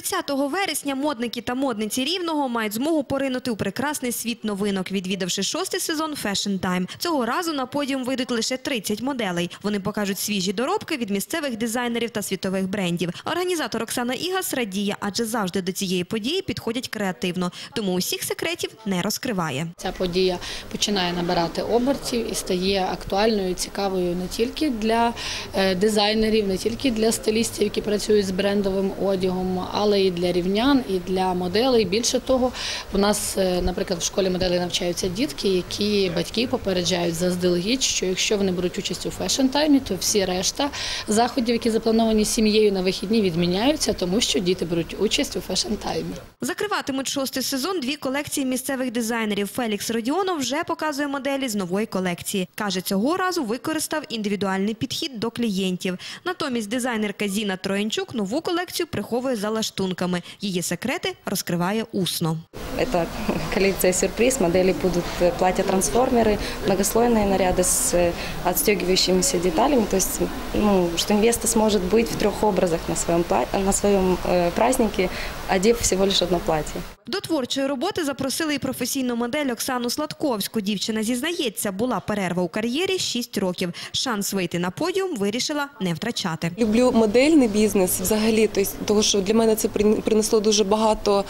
30 вересня модники та модниці Рівного мають змогу поринути у прекрасний світ новинок, відвідавши шостий сезон Fashion Time. Цього разу на подіум вийдуть лише 30 моделей. Вони покажуть свіжі доробки від місцевих дизайнерів та світових брендів. Організатор Оксана Ігас радіє, адже завжди до цієї події підходять креативно, тому усіх секретів не розкриває. Ця подія починає набирати обертів і стає актуальною, цікавою не тільки для е, дизайнерів, не тільки для стилістів, які працюють з брендовим одягом, але і для рівнян, і для моделей. Більше того, у нас, е, наприклад, в школі моделей навчаються дітки, які батьки попереджають заздалегідь, що якщо вони беруть участь у фешн-таймі, то всі решта заходів, які заплановані сім'єю на вихідні, відміняються, тому що діти беруть участь у фешн-таймі. Закриватимуть шостий сезон дві колекції місцевих дизайнерів. Фелікс Родіонов вже показує моделі з нової колекції. Каже, цього разу використав індивідуальний підхід до клієнтів. Натомість дизайнерка Зіна Троянчук нову колекцію приховує за лаштунками. Її секрети розкриває усно. Это коллекция сюрприз. Модели будут э, платья-трансформеры, многослойные наряды с э, отстегивающимися деталями. То есть, ну, что невеста сможет быть в трех образах на своем, пла- на своем э, празднике, одев всего лишь одно платье. До творчої роботи запросили і професійну модель Оксану Сладковську. Дівчина зізнається, була перерва у кар'єрі 6 років. Шанс вийти на подіум вирішила не втрачати. Люблю модельний бізнес взагалі, того, що для мене це принесло дуже багато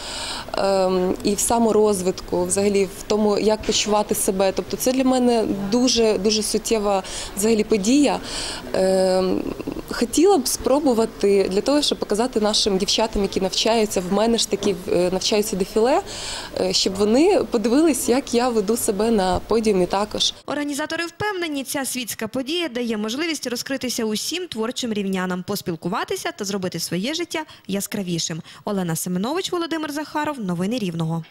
ем, і в саморозвитку, взагалі в тому, як почувати себе. Тобто це для мене дуже суттєва подія. Хотіла б спробувати для того, щоб показати нашим дівчатам, які навчаються в мене ж таки е, навчаються дефіле, е, щоб вони подивились, як я веду себе на подіумі також. Організатори впевнені, ця світська подія дає можливість розкритися усім творчим рівнянам, поспілкуватися та зробити своє життя яскравішим. Олена Семенович, Володимир Захаров. Новини Рівного.